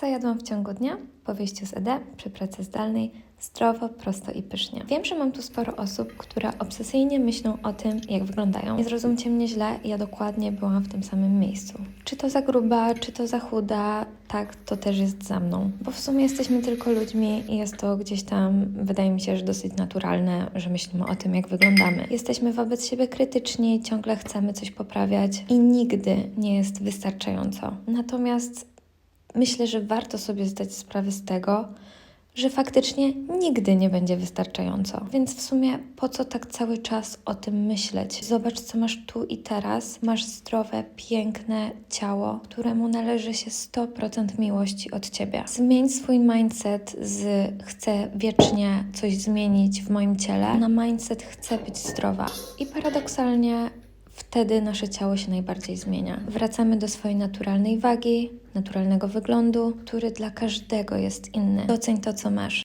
Co jadłam w ciągu dnia? Po wyjściu z ED, przy pracy zdalnej, zdrowo, prosto i pysznie. Wiem, że mam tu sporo osób, które obsesyjnie myślą o tym, jak wyglądają. Nie zrozumcie mnie źle, ja dokładnie byłam w tym samym miejscu. Czy to za gruba, czy to za chuda, tak, to też jest za mną. Bo w sumie jesteśmy tylko ludźmi i jest to gdzieś tam, wydaje mi się, że dosyć naturalne, że myślimy o tym, jak wyglądamy. Jesteśmy wobec siebie krytyczni, ciągle chcemy coś poprawiać i nigdy nie jest wystarczająco. Natomiast myślę, że warto sobie zdać sprawę z tego, że faktycznie nigdy nie będzie wystarczająco. Więc w sumie po co tak cały czas o tym myśleć? Zobacz, co masz tu i teraz. Masz zdrowe, piękne ciało, któremu należy się 100% miłości od ciebie. Zmień swój mindset z chcę wiecznie coś zmienić w moim ciele na mindset chcę być zdrowa. I paradoksalnie Wtedy nasze ciało się najbardziej zmienia. Wracamy do swojej naturalnej wagi, naturalnego wyglądu, który dla każdego jest inny. Doceń to, co masz.